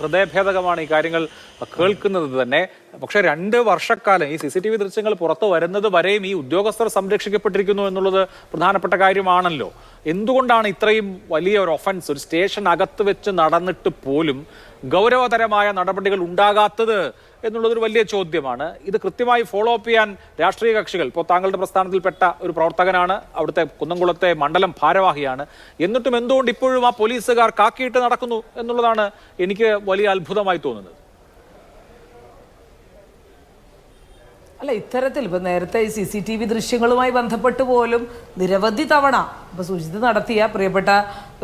ഹൃദയഭേദകമാണ് ഈ കാര്യങ്ങൾ കേൾക്കുന്നത് തന്നെ. പക്ഷെ രണ്ട് വർഷക്കാലം ഈ സി സി ടി വി ദൃശ്യങ്ങൾ പുറത്തു വരുന്നത് വരെയും ഈ ഉദ്യോഗസ്ഥർ സംരക്ഷിക്കപ്പെട്ടിരിക്കുന്നു എന്നുള്ളത് പ്രധാനപ്പെട്ട കാര്യമാണല്ലോ. എന്തുകൊണ്ടാണ് ഇത്രയും വലിയ ഒരു ഒഫൻസ് ഒരു സ്റ്റേഷൻ അകത്ത് വെച്ച് നടന്നിട്ട് പോലും ഗൗരവതരമായ നടപടികൾ ഉണ്ടാകാത്തത് എന്നുള്ളതൊരു വലിയ ചോദ്യമാണ്. ഇത് കൃത്യമായി ഫോളോ അപ്പ് ചെയ്യാൻ രാഷ്ട്രീയ കക്ഷികൾ ഇപ്പോൾ താങ്കളുടെ പ്രസ്ഥാനത്തിൽപ്പെട്ട ഒരു പ്രവർത്തകനാണ് അവിടുത്തെ കുന്നംകുളത്തെ മണ്ഡലം ഭാരവാഹിയാണ്. എന്നിട്ടും എന്തുകൊണ്ട് ഇപ്പോഴും ആ പോലീസുകാർ കാക്കിയിട്ട് നടക്കുന്നു എന്നുള്ളതാണ് എനിക്ക് വലിയ അത്ഭുതമായി തോന്നുന്നത്. അല്ല ഇത്തരത്തിൽ ഇപ്പൊ നേരത്തെ സി സി ടി വി ദൃശ്യങ്ങളുമായി ബന്ധപ്പെട്ട് പോലും നിരവധി തവണ ഇപ്പൊ സുജിത് നടത്തിയ പ്രിയപ്പെട്ട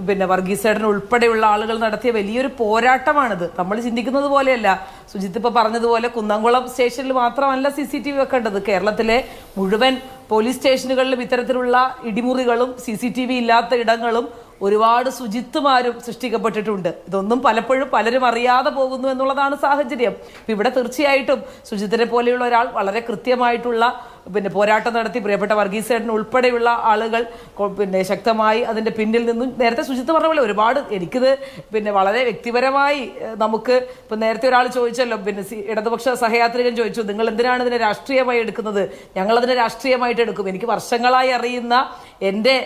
പിന്നെ വർഗീസേടൻ ഉൾപ്പെടെയുള്ള ആളുകൾ നടത്തിയ വലിയൊരു പോരാട്ടമാണിത്. നമ്മൾ ചിന്തിക്കുന്നത് പോലെയല്ല. സുജിത്ത് ഇപ്പൊ പറഞ്ഞതുപോലെ കുന്നംകുളം സ്റ്റേഷനിൽ മാത്രമല്ല സി സി ടി വി വെക്കേണ്ടത്. കേരളത്തിലെ മുഴുവൻ പോലീസ് സ്റ്റേഷനുകളിലും ഇത്തരത്തിലുള്ള ഇടിമുറികളും സി സി ടി വി ഇല്ലാത്ത ഇടങ്ങളും ഒരുപാട് ശുചിത്വമാരും സൃഷ്ടിക്കപ്പെട്ടിട്ടുണ്ട്. ഇതൊന്നും പലപ്പോഴും പലരും അറിയാതെ പോകുന്നു എന്നുള്ളതാണ് സാഹചര്യം. ഇപ്പം ഇവിടെ തീർച്ചയായിട്ടും ശുചിത്തിനെ പോലെയുള്ള ഒരാൾ വളരെ കൃത്യമായിട്ടുള്ള പിന്നെ പോരാട്ടം നടത്തി പ്രിയപ്പെട്ട വർഗീസേട്ടൻ ഉൾപ്പെടെയുള്ള ആളുകൾ പിന്നെ ശക്തമായി അതിന്റെ പിന്നിൽ നിന്നും നേരത്തെ ശുചിത്വ പറഞ്ഞ പോലെ ഒരുപാട് എനിക്കിത് പിന്നെ വളരെ വ്യക്തിപരമായി നമുക്ക് ഇപ്പം നേരത്തെ ഒരാൾ ചോദിച്ചല്ലോ പിന്നെ ഇടതുപക്ഷ സഹയാത്രികൻ ചോദിച്ചു നിങ്ങൾ എന്തിനാണ് ഇതിനെ രാഷ്ട്രീയമായി എടുക്കുന്നത്? ഞങ്ങൾ അതിനെ രാഷ്ട്രീയമായിട്ട് എടുക്കും. എനിക്ക് വർഷങ്ങളായി അറിയുന്ന എന്റെ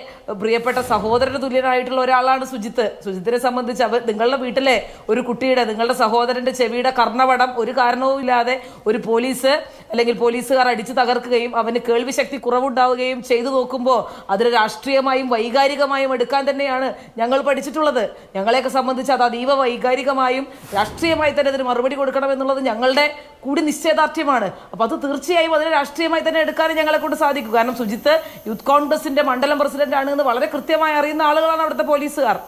പ്രിയപ്പെട്ട സഹോദരന് തുല്യനായിട്ടുള്ള ഒരാളാണ് സുജിത്ത്. സുജിത്തിനെ സംബന്ധിച്ച് അവർ നിങ്ങളുടെ വീട്ടിലെ ഒരു കുട്ടിയുടെ നിങ്ങളുടെ സഹോദരന്റെ ചെവിയുടെ കർണവടം ഒരു കാരണവുമില്ലാതെ ഒരു പോലീസ് അല്ലെങ്കിൽ പോലീസുകാർ അടിച്ചു തകർക്കുകയും അവന് കേൾവിശക്തി കുറവുണ്ടാവുകയും ചെയ്തു നോക്കുമ്പോൾ അതിന് രാഷ്ട്രീയമായും വൈകാരികമായും എടുക്കാൻ തന്നെയാണ് ഞങ്ങൾ പഠിച്ചിട്ടുള്ളത്. ഞങ്ങളെയൊക്കെ സംബന്ധിച്ച് അത് അതീവ വൈകാരികമായും രാഷ്ട്രീയമായി തന്നെ അതിന് മറുപടി കൊടുക്കണം എന്നുള്ളത് ഞങ്ങളുടെ കൂടി നിശ്ചയദാർഢ്യമാണ്. അപ്പോൾ അത് തീർച്ചയായും അതിനെ രാഷ്ട്രീയമായി തന്നെ എടുക്കാനും ഞങ്ങളെ കൊണ്ട് സാധിക്കും. കാരണം സുജിത്ത് യൂത്ത് കോൺഗ്രസിന്റെ മണ്ഡലം പ്രസിഡന്റ് ആണ് എന്ന് വളരെ കൃത്യമായി അറിയുന്ന ആളുകളാണ് അവിടുത്തെ പോലീസുകാർ.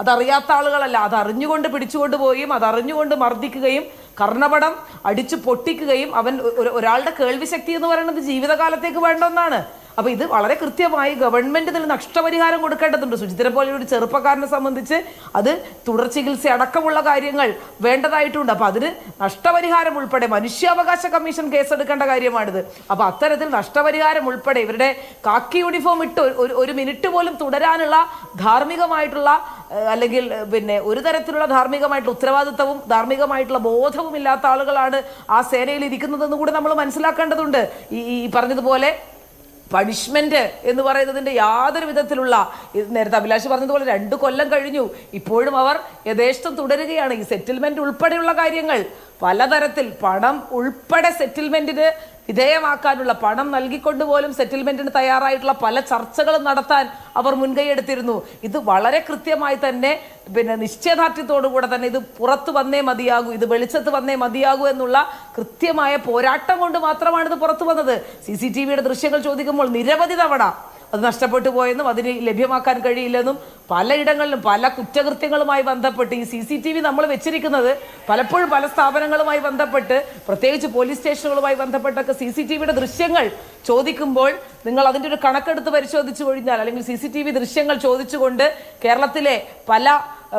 അതറിയാത്ത ആളുകളല്ല. അതറിഞ്ഞുകൊണ്ട് പിടിച്ചുകൊണ്ട് പോവുകയും അതറിഞ്ഞുകൊണ്ട് മർദ്ദിക്കുകയും കർണപടം അടിച്ചു പൊട്ടിക്കുകയും അവൻ ഒരാളുടെ കേൾവിശക്തി എന്ന് പറയുന്നത് ജീവിതകാലത്തേക്ക് വേണ്ട ഒന്നാണ്. അപ്പൊ ഇത് വളരെ കൃത്യമായി ഗവൺമെന്റ് നിന്ന് നഷ്ടപരിഹാരം കൊടുക്കേണ്ടതുണ്ട്. സുജിത്തിനെ പോലെ ഒരു ചെറുപ്പക്കാരനെ സംബന്ധിച്ച് അത് തുടർ ചികിത്സ അടക്കമുള്ള കാര്യങ്ങൾ വേണ്ടതായിട്ടുണ്ട്. അപ്പോൾ അതിന് നഷ്ടപരിഹാരം ഉൾപ്പെടെ മനുഷ്യാവകാശ കമ്മീഷൻ കേസെടുക്കേണ്ട കാര്യമാണിത്. അപ്പോൾ അത്തരത്തിൽ നഷ്ടപരിഹാരം ഉൾപ്പെടെ ഇവരുടെ കാക്കി യൂണിഫോം ഇട്ട് ഒരു ഒരു മിനിറ്റ് പോലും തുടരാനുള്ള ധാർമ്മികമായിട്ടുള്ള അല്ലെങ്കിൽ പിന്നെ ഒരു തരത്തിലുള്ള ധാർമ്മികമായിട്ടുള്ള ഉത്തരവാദിത്തവും ധാർമ്മികമായിട്ടുള്ള ബോധവും ഇല്ലാത്ത ആളുകളാണ് ആ സേനയിൽ ഇരിക്കുന്നതെന്ന് കൂടി നമ്മൾ മനസ്സിലാക്കേണ്ടതുണ്ട്. ഈ പറഞ്ഞതുപോലെ പണിഷ്മെന്റ് എന്ന് പറയുന്നതിന്റെ യാതൊരു വിധത്തിലുള്ള നേരത്തെ അഭിലാഷ് പറഞ്ഞതുപോലെ രണ്ടു കൊല്ലം കഴിഞ്ഞു. ഇപ്പോഴും അവർ യഥേഷ്ടം തുടരുകയാണ്. ഈ സെറ്റിൽമെന്റ് ഉൾപ്പെടെയുള്ള കാര്യങ്ങൾ പലതരത്തിൽ പണം ഉൾപ്പെടെ സെറ്റിൽമെന്റിന് വിധേയമാക്കാനുള്ള പണം നൽകിക്കൊണ്ട് പോലും സെറ്റിൽമെന്റിന് തയ്യാറായിട്ടുള്ള പല ചർച്ചകളും നടത്താൻ അവർ മുൻകൈയെടുത്തിരുന്നു ഇത് വളരെ കൃത്യമായി തന്നെ പിന്നെ നിശ്ചയദാർഢ്യത്തോടുകൂടെ തന്നെ ഇത് പുറത്തു വന്നേ മതിയാകൂ ഇത് വെളിച്ചത്ത് വന്നേ മതിയാകൂ എന്നുള്ള കൃത്യമായ പോരാട്ടം കൊണ്ട് മാത്രമാണ് ഇത് പുറത്തു വന്നത്. സി സി ടി വിയുടെ ദൃശ്യങ്ങൾ ചോദിക്കുമ്പോൾ നിരവധി തവണ അത് നഷ്ടപ്പെട്ടു പോയെന്നും അതിന് ലഭ്യമാക്കാൻ കഴിയില്ലെന്നും പലയിടങ്ങളിലും പല കുറ്റകൃത്യങ്ങളുമായി ബന്ധപ്പെട്ട് ഈ സി സി ടി വി നമ്മൾ വെച്ചിരിക്കുന്നത് പലപ്പോഴും പല സ്ഥാപനങ്ങളുമായി ബന്ധപ്പെട്ട് പ്രത്യേകിച്ച് പോലീസ് സ്റ്റേഷനുകളുമായി ബന്ധപ്പെട്ടൊക്കെ സി സി ടി വിയുടെ ദൃശ്യങ്ങൾ ചോദിക്കുമ്പോൾ നിങ്ങൾ അതിന്റെ ഒരു കണക്കെടുത്ത് പരിശോധിച്ചു കഴിഞ്ഞാൽ അല്ലെങ്കിൽ സി സി ടി വി ദൃശ്യങ്ങൾ ചോദിച്ചുകൊണ്ട് കേരളത്തിലെ പല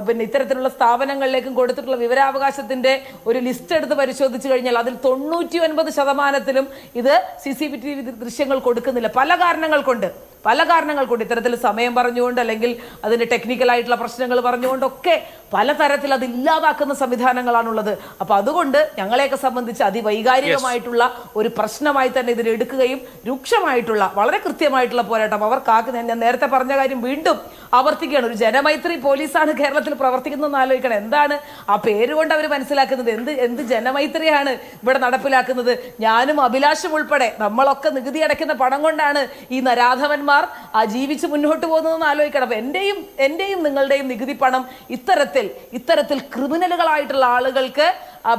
പിന്നെ ഇത്തരത്തിലുള്ള സ്ഥാപനങ്ങളിലേക്കും കൊടുത്തിട്ടുള്ള വിവരാവകാശത്തിന്റെ ഒരു ലിസ്റ്റ് എടുത്ത് പരിശോധിച്ചു കഴിഞ്ഞാൽ അതിൽ തൊണ്ണൂറ്റി ഒൻപത് ശതമാനത്തിലും ഇത് സി സി ടി വി ദൃശ്യങ്ങൾ കൊടുക്കുന്നില്ല. പല കാരണങ്ങൾ കൊണ്ട്. പല കാരണങ്ങൾ കൊണ്ട് ഇത്തരത്തിൽ സമയം പറഞ്ഞുകൊണ്ട് അല്ലെങ്കിൽ അതിന്റെ ടെക്നിക്കലായിട്ടുള്ള പ്രശ്നങ്ങൾ പറഞ്ഞുകൊണ്ടൊക്കെ പലതരത്തിൽ അത് ഇല്ലാതാക്കുന്ന സംവിധാനങ്ങളാണുള്ളത്. അപ്പൊ അതുകൊണ്ട് ഞങ്ങളെയൊക്കെ സംബന്ധിച്ച് അതിവൈകാരികമായിട്ടുള്ള ഒരു പ്രശ്നമായി തന്നെ ഇതിനെടുക്കുകയും രൂക്ഷമായിട്ടുള്ള വളരെ കൃത്യമായിട്ടുള്ള പോരാട്ടം അവർ കാക്ക് ഞാൻ നേരത്തെ പറഞ്ഞ കാര്യം വീണ്ടും ആവർത്തിക്കുകയാണ്. ഒരു ജനമൈത്രി പോലീസാണ് കേരളത്തിൽ പ്രവർത്തിക്കുന്നതെന്ന് ആലോചിക്കണം. എന്താണ് ആ പേര് കൊണ്ട് അവർ മനസ്സിലാക്കുന്നത്? എന്ത് എന്ത് ജനമൈത്രിയാണ് ഇവിടെ നടപ്പിലാക്കുന്നത്? ഞാനും അഭിലാഷും ഉൾപ്പെടെ നമ്മളൊക്കെ നികുതി അടയ്ക്കുന്ന പണം കൊണ്ടാണ് ഈ നരാധവന്മാർ ആ ജീവിച്ച് മുന്നോട്ട് പോകുന്നതെന്ന് ആലോചിക്കണം. അപ്പൊ എന്റെയും എന്റെയും നിങ്ങളുടെയും നികുതി പണം ഇത്തരത്തിൽ ഇത്തരത്തിൽ ക്രിമിനലുകളായിട്ടുള്ള ആളുകൾക്ക്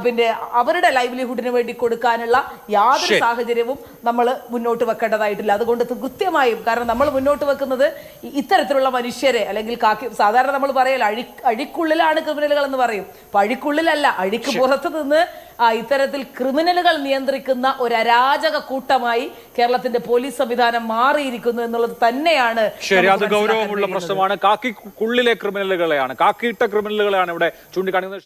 പിന്നെ അവരുടെ ലൈവ്ലിഹുഡിന് വേണ്ടി കൊടുക്കാനുള്ള യാതൊരു സാഹചര്യവും നമ്മൾ മുന്നോട്ട് വെക്കേണ്ടതായിട്ടില്ല. അതുകൊണ്ട് കൃത്യമായും കാരണം നമ്മൾ മുന്നോട്ട് വെക്കുന്നത് ഇത്തരത്തിലുള്ള മനുഷ്യരെ അല്ലെങ്കിൽ കാക്കി സാധാരണ നമ്മൾ പറയൽ അഴി അഴിക്കുള്ളിലാണ് ക്രിമിനലുകൾ എന്ന് പറയും. അപ്പൊ അഴിക്കുള്ളിലല്ല അഴിക്ക് പുറത്ത് നിന്ന് ഇത്തരത്തിൽ ക്രിമിനലുകൾ നിയന്ത്രിക്കുന്ന ഒരു അരാജക കൂട്ടമായി കേരളത്തിന്റെ പോലീസ് സംവിധാനം മാറിയിരിക്കുന്നു എന്നുള്ളത് തന്നെയാണ് ശരി അത് ഗൗരവമുള്ള. പ്രശ്നമാണ്. കാക്കിക്കുള്ളിലെ ക്രിമിനലുകളെയാണ് കാക്കിയിട്ട ക്രിമിനലുകളെയാണ് ഇവിടെ ചൂണ്ടിക്കാണിക്കുന്നത്.